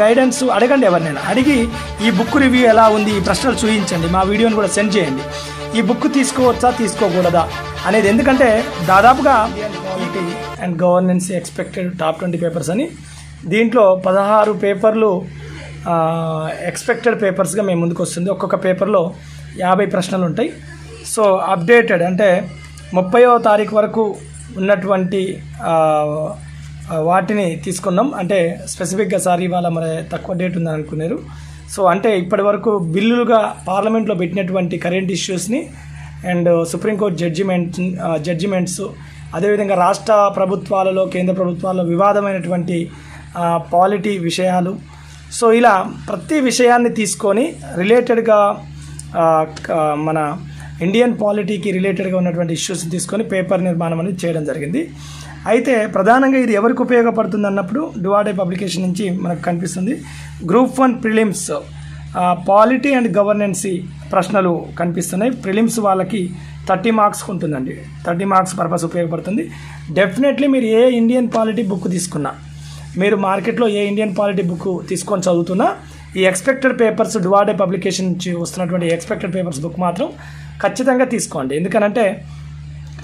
Guidance అడగండి ఎవరినైనా. అడిగి ఈ బుక్ రివ్యూ ఎలా ఉంది ఈ ప్రశ్నలు చూపించండి మా వీడియోని కూడా సెండ్ చేయండి. ఈ బుక్ తీసుకోవచ్చా తీసుకోకూడదా అనేది ఎందుకంటే దాదాపుగా and governance expected top twenty papers అని దీంట్లో పదహారు పేపర్లు ఎక్స్పెక్టెడ్ పేపర్స్గా మేము ముందుకు వస్తుంది. ఒక్కొక్క పేపర్లో యాభై ప్రశ్నలు ఉంటాయి. సో అప్డేటెడ్ అంటే ముప్పైవ తారీఖు వరకు ఉన్నటువంటి వాటిని తీసుకున్నాం. అంటే స్పెసిఫిక్గా సార్ ఇవాళ మరి తక్కువ డేట్ ఉందని అనుకున్నారు. సో అంటే ఇప్పటి వరకు బిల్లులుగా పార్లమెంట్లో పెట్టినటువంటి current ఇష్యూస్ని and supreme court judgement judgements అదేవిధంగా రాష్ట్ర ప్రభుత్వాలలో కేంద్ర ప్రభుత్వాలలో వివాదమైనటువంటి పాలిటీ విషయాలు. సో ఇలా ప్రతి విషయాన్ని తీసుకొని రిలేటెడ్గా మన ఇండియన్ పాలిటీకి రిలేటెడ్గా ఉన్నటువంటి ఇష్యూస్ని తీసుకొని పేపర్ నిర్మాణం అనేది చేయడం జరిగింది. అయితే ప్రధానంగా ఇది ఎవరికి ఉపయోగపడుతుంది అన్నప్పుడు డువాడే పబ్లికేషన్ నుంచి మనకు కనిపిస్తుంది. Group one prelims polity and governance ప్రశ్నలు కనిపిస్తున్నాయి. ప్రిలిమ్స్ వాళ్ళకి థర్టీ మార్క్స్ ఉంటుందండి. థర్టీ మార్క్స్ పర్పస్ ఉపయోగపడుతుంది. డెఫినెట్లీ మీరు ఏ ఇండియన్ పాలిటీ బుక్ తీసుకున్నా మీరు మార్కెట్లో ఏ ఇండియన్ పాలిటీ బుక్ తీసుకొని చదువుతున్నా ఈ ఎక్స్పెక్టెడ్ పేపర్స్ డువాడే పబ్లికేషన్ నుంచి వస్తున్నటువంటి ఎక్స్పెక్టెడ్ పేపర్స్ బుక్ మాత్రం ఖచ్చితంగా తీసుకోండి. ఎందుకనంటే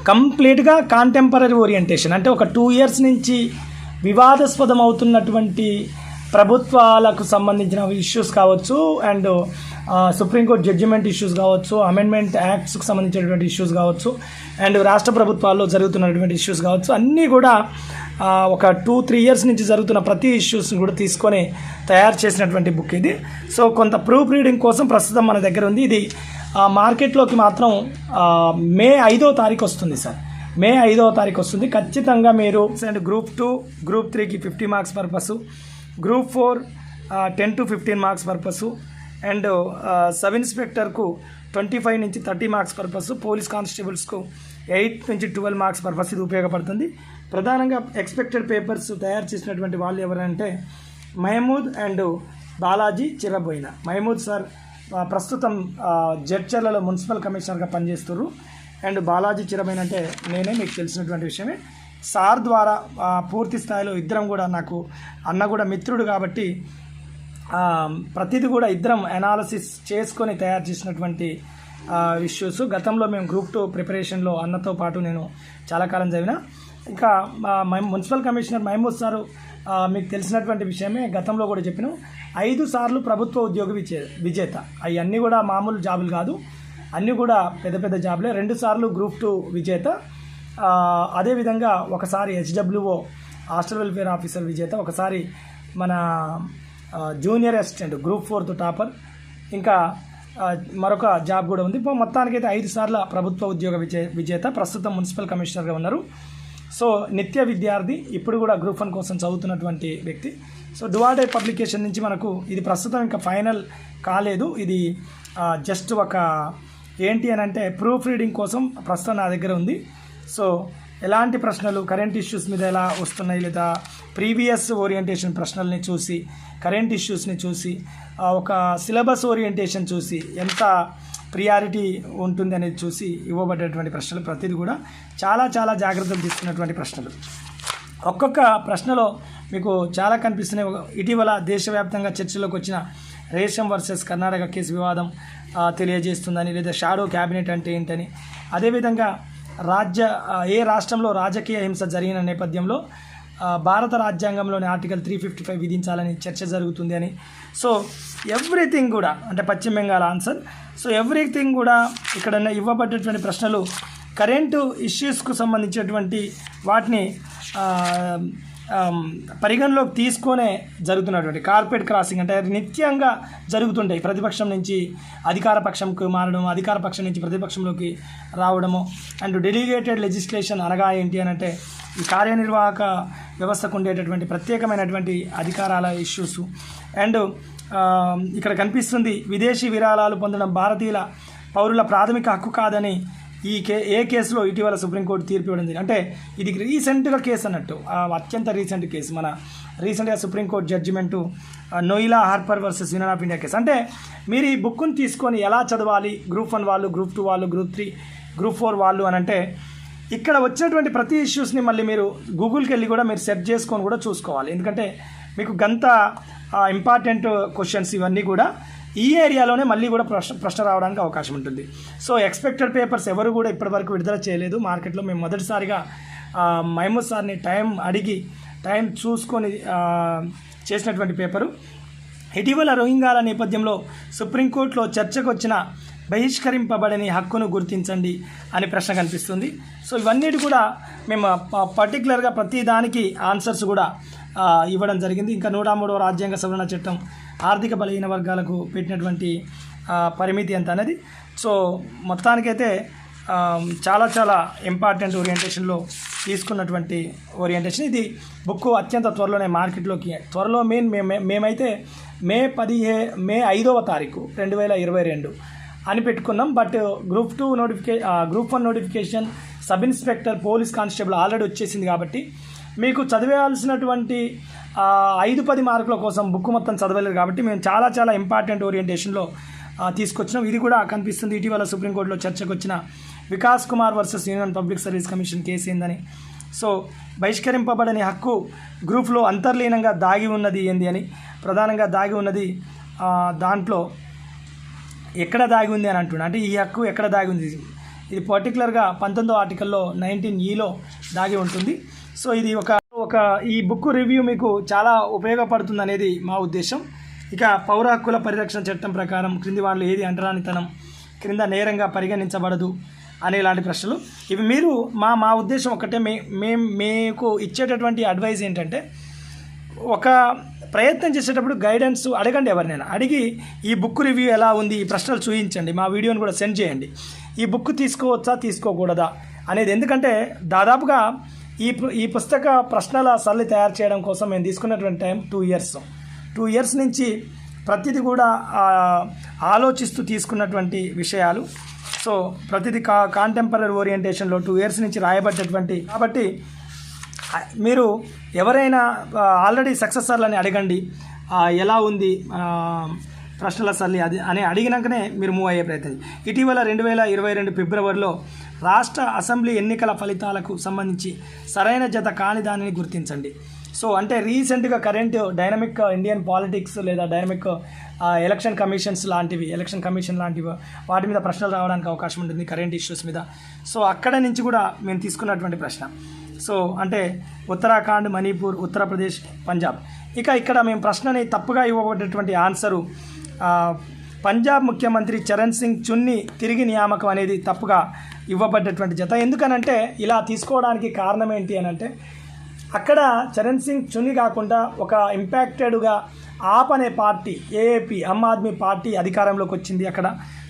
కంప్లీట్గా కాంటెంపరీ ఓరియంటేషన్ అంటే ఒక టూ ఇయర్స్ నుంచి వివాదాస్పదం అవుతున్నటువంటి ప్రభుత్వాలకు సంబంధించిన ఇష్యూస్ కావచ్చు and supreme court judgment issues కావచ్చు అమెండ్మెంట్ యాక్ట్స్కి సంబంధించినటువంటి ఇష్యూస్ కావచ్చు అండ్ రాష్ట్ర ప్రభుత్వాల్లో జరుగుతున్నటువంటి ఇష్యూస్ కావచ్చు. అన్నీ కూడా ఒక టూ త్రీ ఇయర్స్ నుంచి జరుగుతున్న ప్రతి ఇష్యూస్ని కూడా తీసుకొని తయారు చేసినటువంటి బుక్ ఇది. సో కొంత ప్రూఫ్ రీడింగ్ కోసం ప్రస్తుతం మన దగ్గర ఉంది. ఇది మార్కెట్లోకి మాత్రం మే ఐదో తారీఖు వస్తుంది సార్. మే ఐదవ తారీఖు వస్తుంది. ఖచ్చితంగా మీరు అండ్ గ్రూప్ టూ గ్రూప్ త్రీకి fifty marks purpose group four ten to fifteen marks purpose and sub ఇన్స్పెక్టర్కు twenty five నుంచి థర్టీ మార్క్స్ పర్పస్ పోలీస్ కానిస్టేబుల్స్కు ఎయిట్ నుంచి ట్వెల్వ్ మార్క్స్ పర్పస్ ఇది ఉపయోగపడుతుంది. ప్రధానంగా ఎక్స్పెక్టెడ్ పేపర్స్ తయారు చేసినటువంటి వాళ్ళు ఎవరంటే మహమూద్ అండ్ బాలాజీ చిరబోయిన మహమూద్ సార్ ప్రస్తుతం జడ్చర్లలో మున్సిపల్ కమిషనర్గా పనిచేస్తున్నారు అండ్ బాలాజీ చిరబోయిన అంటే నేనే మీకు తెలిసినటువంటి విషయమే. సార్ ద్వారా పూర్తి స్థాయిలో ఇద్దరం కూడా నాకు అన్న కూడా మిత్రుడు కాబట్టి ప్రతిదీ కూడా ఇద్దరం అనాలసిస్ చేసుకొని తయారు చేసినటువంటి ఇష్యూస్ గతంలో మేము గ్రూప్ టూ ప్రిపరేషన్లో అన్నతో పాటు నేను చాలా కాలం చదివిన. ఇంకా మై- మున్సిపల్ కమిషనర్ మహమూద్ సారు మీకు తెలిసినటువంటి విషయమే గతంలో కూడా చెప్పిన. ఐదు సార్లు ప్రభుత్వ ఉద్యోగ విజే విజేత. అవన్నీ కూడా మామూలు జాబులు కాదు. అన్నీ కూడా పెద్ద పెద్ద జాబులే. రెండు సార్లు గ్రూప్ టూ విజేత. అదేవిధంగా ఒకసారి హెచ్డబ్ల్యూఓ హాస్టల్ వెల్ఫేర్ ఆఫీసర్ విజేత ఒకసారి మన junior assistant group fourth topper. ఇంకా మరొక జాబ్ కూడా ఉంది. ఇప్పుడు మొత్తానికైతే ఐదు సార్ల ప్రభుత్వ ఉద్యోగ విజే విజేత ప్రస్తుతం మున్సిపల్ కమిషనర్గా ఉన్నారు. సో నిత్య విద్యార్థి ఇప్పుడు కూడా గ్రూప్ వన్ కోసం చదువుతున్నటువంటి వ్యక్తి. సో డువాడే పబ్లికేషన్ నుంచి మనకు ఇది ప్రస్తుతం ఇంకా ఫైనల్ కాలేదు. ఇది జస్ట్ ఒక ఏంటి అని అంటే ప్రూఫ్ రీడింగ్ కోసం ప్రస్తుతం నా దగ్గర ఉంది. సో ఎలాంటి ప్రశ్నలు కరెంట్ ఇష్యూస్ మీద ఎలా వస్తున్నాయి లేదా ప్రీవియస్ ఓరియంటేషన్ ప్రశ్నల్ని చూసి కరెంట్ ఇష్యూస్ని చూసి ఒక సిలబస్ ఓరియంటేషన్ చూసి ఎంత ప్రియారిటీ ఉంటుంది అనేది చూసి ఇవ్వబడ్డటువంటి ప్రశ్నలు ప్రతిదీ కూడా చాలా చాలా జాగ్రత్తలు తీసుకున్నటువంటి ప్రశ్నలు. ఒక్కొక్క ప్రశ్నలో మీకు చాలా కనిపిస్తున్నాయి. ఇటీవల దేశవ్యాప్తంగా చర్చలోకి వచ్చిన రేషం వర్సెస్ కర్ణాటక కేసు వివాదం తెలియజేస్తుందని లేదా షాడో క్యాబినెట్ అంటే ఏంటని. అదేవిధంగా రాజ్య ఏ రాష్ట్రంలో రాజకీయ హింస జరిగిన నేపథ్యంలో భారత రాజ్యాంగంలోని ఆర్టికల్ త్రీ ఫిఫ్టీ ఫైవ్ విధించాలని చర్చ జరుగుతుంది అని. సో ఎవ్రీథింగ్ కూడా అంటే పశ్చిమ బెంగాల్ ఆన్సర్. సో ఎవ్రీథింగ్ కూడా ఇక్కడ ఉన్న ఇవ్వబడ్డటువంటి ప్రశ్నలు కరెంటు ఇష్యూస్కు సంబంధించినటువంటి వాటిని పరిగణలోకి తీసుకొనే జరుగుతున్నటువంటి కార్పెట్ క్రాసింగ్ అంటే అది నిత్యంగా జరుగుతుంటాయి. ప్రతిపక్షం నుంచి అధికార పక్షంకు మారడం అధికార పక్షం నుంచి ప్రతిపక్షంలోకి రావడము అండ్ డెలిగేటెడ్ లెజిస్లేషన్ అనగా ఏంటి అని అంటే ఈ కార్యనిర్వాహక వ్యవస్థకు ఉండేటటువంటి ప్రత్యేకమైనటువంటి అధికారాల ఇష్యూస్. అండ్ ఇక్కడ కనిపిస్తుంది విదేశీ విరాళాలు పొందడం భారతీయుల పౌరుల ప్రాథమిక హక్కు కాదని ఈ కే ఏ కేసులో ఇటీవల సుప్రీంకోర్టు తీర్పు ఇవ్వడం జరిగింది? అంటే ఇది రీసెంట్గా కేసు అన్నట్టు అత్యంత రీసెంట్ కేసు మన రీసెంట్గా supreme court judgment Noel Harper versus Union of India case. అంటే మీరు ఈ బుక్ను తీసుకొని ఎలా చదవాలి? గ్రూప్ వన్ వాళ్ళు గ్రూప్ టూ వాళ్ళు గ్రూప్ త్రీ గ్రూప్ ఫోర్ వాళ్ళు అని అంటే ఇక్కడ వచ్చినటువంటి ప్రతి ఇష్యూస్ని మళ్ళీ మీరు గూగుల్కి వెళ్ళి కూడా మీరు సెర్చ్ చేసుకొని కూడా చూసుకోవాలి. ఎందుకంటే మీకు గంత ఇంపార్టెంట్ క్వశ్చన్స్ ఇవన్నీ కూడా ఈ ఏరియాలోనే మళ్ళీ కూడా ప్రశ్న ప్రశ్న రావడానికి అవకాశం ఉంటుంది. సో ఎక్స్పెక్టెడ్ పేపర్స్ ఎవరు కూడా ఇప్పటివరకు విడుదల చేయలేదు. మార్కెట్లో మేము మొదటిసారిగా ఆ, మహమూద్ సార్ని టైం అడిగి టైం చూసుకొని చేసినటువంటి పేపరు. ఇటీవల రోహింగాల నేపథ్యంలో సుప్రీంకోర్టులో చర్చకు వచ్చిన బహిష్కరింపబడని హక్కును గుర్తించండి అనే ప్రశ్న కనిపిస్తుంది. సో ఇవన్నిటి కూడా మేము ప- పర్టికులర్గా ప్రతి దానికి ఆన్సర్స్ కూడా ఇవ్వడం జరిగింది. ఇంకా నూట మూడవ రాజ్యాంగ సవరణ చట్టం ఆర్థిక బలహీన వర్గాలకు పెట్టినటువంటి పరిమితి ఎంత అనేది సో మొత్తానికైతే చాలా చాలా ఇంపార్టెంట్ ఓరియంటేషన్లో తీసుకున్నటువంటి ఓరియంటేషన్. ఇది బుక్ అత్యంత త్వరలోనే మార్కెట్లోకి త్వరలో మెయిన్ మే మేమైతే మే పదిహే మే ఐదవ తారీఖు రెండు వేల ఇరవై రెండు అని పెట్టుకున్నాం. But group two notification group one notification sub inspector police constable already వచ్చేసింది కాబట్టి మీకు చదివేయాల్సినటువంటి ఐదు పది మార్కుల కోసం బుక్ మొత్తం చదవలేదు కాబట్టి మేము చాలా చాలా ఇంపార్టెంట్ ఓరియంటేషన్లో తీసుకొచ్చినాం. ఇది కూడా కనిపిస్తుంది ఇటీవల సుప్రీంకోర్టులో చర్చకు వచ్చిన Vikas Kumar versus Union Public Service Commission case ఏందని. సో బహిష్కరింపబడని హక్కు గ్రూప్లో అంతర్లీనంగా దాగి ఉన్నది ఏంది అని ప్రధానంగా దాగి ఉన్నది దాంట్లో ఎక్కడ దాగి ఉంది అని అంటున్నా. అంటే ఈ హక్కు ఎక్కడ దాగి ఉంది? ఇది పర్టికులర్గా పంతొమ్మిదో ఆర్టికల్లో నైన్టీన్ ఈలో దాగి ఉంటుంది. సో ఇది ఒక ఒక ఈ బుక్ రివ్యూ మీకు చాలా ఉపయోగపడుతుంది అనేది మా ఉద్దేశం. ఇక పౌర హక్కుల పరిరక్షణ చట్టం ప్రకారం క్రింది వాళ్ళు ఏది అంటరానితనం క్రింద నేరంగా పరిగణించబడదు అనే ఇలాంటి ప్రశ్నలు. ఇవి మీరు మా మా ఉద్దేశం ఒకటే మే మేము మీకు ఇచ్చేటటువంటి అడ్వైజ్ ఏంటంటే ఒక ప్రయత్నం చేసేటప్పుడు గైడెన్స్ అడగండి ఎవరినైనా. అడిగి ఈ బుక్ రివ్యూ ఎలా ఉంది ఈ ప్రశ్నలు చూపించండి మా వీడియోని కూడా సెండ్ చేయండి. ఈ బుక్ తీసుకోవచ్చా తీసుకోకూడదా అనేది. ఎందుకంటే దాదాపుగా ఈ పు- ఈ పుస్తక ప్రశ్నల సల్లి తయారు చేయడం కోసం మేము తీసుకున్నటువంటి time two years. Two years నుంచి ప్రతిదీ కూడా ఆలోచిస్తూ తీసుకున్నటువంటి విషయాలు. సో ప్రతిదీ కా కాంటెంపరీ ఓరియంటేషన్లో టూ ఇయర్స్ నుంచి రాయబడ్డటువంటి కాబట్టి మీరు ఎవరైనా ఆల్రెడీ సక్సెసర్లని అడగండి. ఎలా ఉంది? ప్రశ్నల సల్లి అది అని అడిగినాకనే మీరు మూవ్ అయ్యే ప్రయత్నం. ఇటీవల రెండు వేల ఇరవై రెండు ఫిబ్రవరిలో రాష్ట్ర అసెంబ్లీ ఎన్నికల ఫలితాలకు సంబంధించి సరైన జత కాని దానిని గుర్తించండి. సో అంటే రీసెంట్గా కరెంట్ డైనమిక్ ఇండియన్ పాలిటిక్స్ లేదా డైనమిక్ ఎలక్షన్ కమిషన్స్ లాంటివి ఎలక్షన్ కమిషన్ లాంటివి వాటి మీద ప్రశ్నలు రావడానికి అవకాశం ఉంటుంది కరెంట్ ఇష్యూస్ మీద. సో అక్కడ నుంచి కూడా మేము తీసుకున్నటువంటి ప్రశ్న. సో అంటే ఉత్తరాఖండ్ మణిపూర్ ఉత్తరప్రదేశ్ పంజాబ్. ఇక ఇక్కడ మేము ప్రశ్నని తప్పుగా ఇవ్వబడ్డటువంటి ఆన్సరు పంజాబ్ ముఖ్యమంత్రి చరణ్ సింగ్ చున్ని తిరిగి నియామకం అనేది తప్పుగా ఇవ్వబడ్డటువంటి జత. ఎందుకనంటే ఇలా తీసుకోవడానికి కారణం ఏంటి అని అంటే అక్కడ చరణ్ సింగ్ చున్ని కాకుండా ఒక ఇంపాక్టెడ్గా ఆప్ అనే పార్టీ ఏఏపీ ఆమ్ ఆద్మీ పార్టీ అధికారంలోకి వచ్చింది అక్కడ.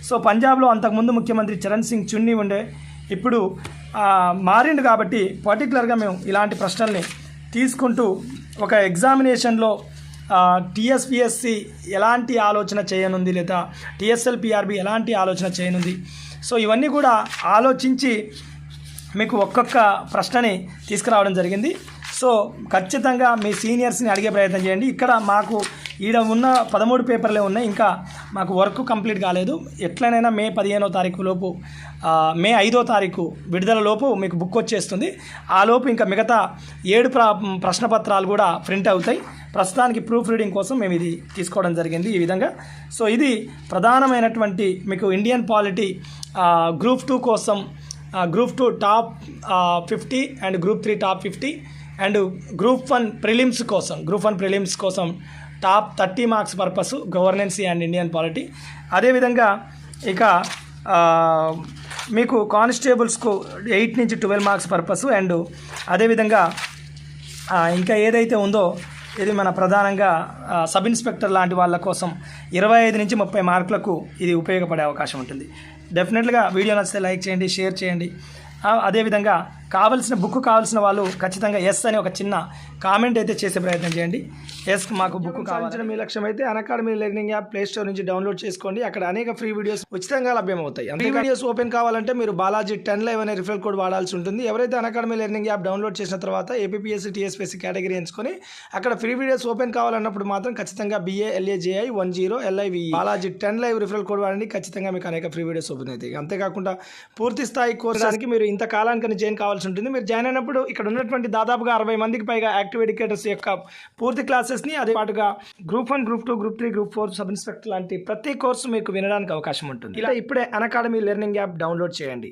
సో పంజాబ్లో అంతకుముందు ముఖ్యమంత్రి చరణ్ సింగ్ చున్ని ఉండే ఇప్పుడు మారిండు కాబట్టి పర్టికులర్గా మేము ఇలాంటి ప్రశ్నల్ని తీసుకుంటూ ఒక ఎగ్జామినేషన్లో టీఎస్పిఎస్సి ఎలాంటి ఆలోచన చేయనుంది లేదా టీఎస్ఎల్పిఆర్బి ఎలాంటి ఆలోచన చేయనుంది? సో ఇవన్నీ కూడా ఆలోచించి మీకు ఒక్కొక్క ప్రశ్నని తీసుకురావడం జరిగింది. సో ఖచ్చితంగా మీ సీనియర్స్ని అడిగే ప్రయత్నం చేయండి. ఇక్కడ మాకు ఈడ ఉన్న పదమూడు పేపర్లే ఉన్నాయి. ఇంకా మాకు వర్క్ కంప్లీట్ కాలేదు. ఎట్లనైనా మే పదిహేనో తారీఖు లోపు మే ఐదో తారీఖు విడుదల లోపు మీకు బుక్ వచ్చేస్తుంది. ఆ లోపు ఇంకా మిగతా ఏడు ప్ర ప్రశ్నపత్రాలు కూడా ప్రింట్ అవుతాయి. ప్రస్తుతానికి ప్రూఫ్ రీడింగ్ కోసం మేము ఇది తీసుకోవడం జరిగింది ఈ విధంగా. సో ఇది ప్రధానమైనటువంటి మీకు ఇండియన్ పాలిటీ గ్రూప్ టూ కోసం group two top fifty and group three top fifty and group one prelims కోసం గ్రూప్ వన్ ప్రిలిమ్స్ కోసం top thirty marks purpose governance and Indian polity అదేవిధంగా ఇక మీకు కానిస్టేబుల్స్కు ఎయిట్ నుంచి ట్వెల్వ్ మార్క్స్ పర్పస్ అండ్ అదేవిధంగా ఇంకా ఏదైతే ఉందో ఇది మన ప్రధానంగా సబ్ ఇన్స్పెక్టర్ లాంటి వాళ్ళ కోసం ఇరవై ఐదు నుంచి ముప్పై మార్కులకు ఇది ఉపయోగపడే అవకాశం ఉంటుంది. డెఫినెట్గా వీడియో నచ్చితే లైక్ చేయండి షేర్ చేయండి. అదేవిధంగా కావలసిన బుక్ కావాల్సిన వాళ్ళు ఖచ్చితంగా ఎస్ అని ఒక చిన్న కామెంట్ అయితే చేసే ప్రయత్నం చేయండి. ఎస్ మాకు బుక్ కావాల్సిన మీ లక్ష్యం అయితే academy learning app play store నుంచి డౌన్లోడ్ చేసుకోండి. అక్కడ అనేక ఫ్రీ వీడియోస్ ఉచితంగా లభ్యమవుతాయి. ఫ్రీ వీడియోస్ ఓపెన్ కావాలంటే మీరు బాలాజీ టెన్ లైవ్ అనే రిఫరల్ కోడ్ వాడాల్సి ఉంటుంది. ఎవరైతే అకాడమీ లెర్నింగ్ యాప్ డౌన్లోడ్ చేసిన తర్వాత ఏపీఎస్సీ టీఎస్పీఎస్సీ కేటగిరీ ఎంచుకొని అక్కడ ఫ్రీ వీడియోస్ ఓపెన్ కావాలన్నప్పుడు మాత్రం ఖచ్చితంగా B A L A J I one zero L I V Balaji ten live referral code వాడండి. ఖచ్చితంగా మీకు అనేక ఫ్రీ వీడియోస్ ఓపెన్ అవుతాయి. అంతేకాకుండా పూర్తి స్థాయి కోర్సానికి మీరు ఇంత కాలానికి జైన్ కావాల్సిన కావాల్సి ఉంటుంది. మీరు జాయిన్ అయినప్పుడు ఇక్కడ ఉన్నటువంటి దాదాపుగా అరవై మందికి పైగా యాక్టివ్ ఎడ్యుకేటర్స్ యొక్క పూర్తి క్లాసెస్ని అదే పాటుగా group one group two group three group four sub inspector లాంటి ప్రతి కోర్సు మీకు వినడానికి అవకాశం ఉంటుంది. ఇలా ఇప్పుడే Unacademy learning app download చేయండి.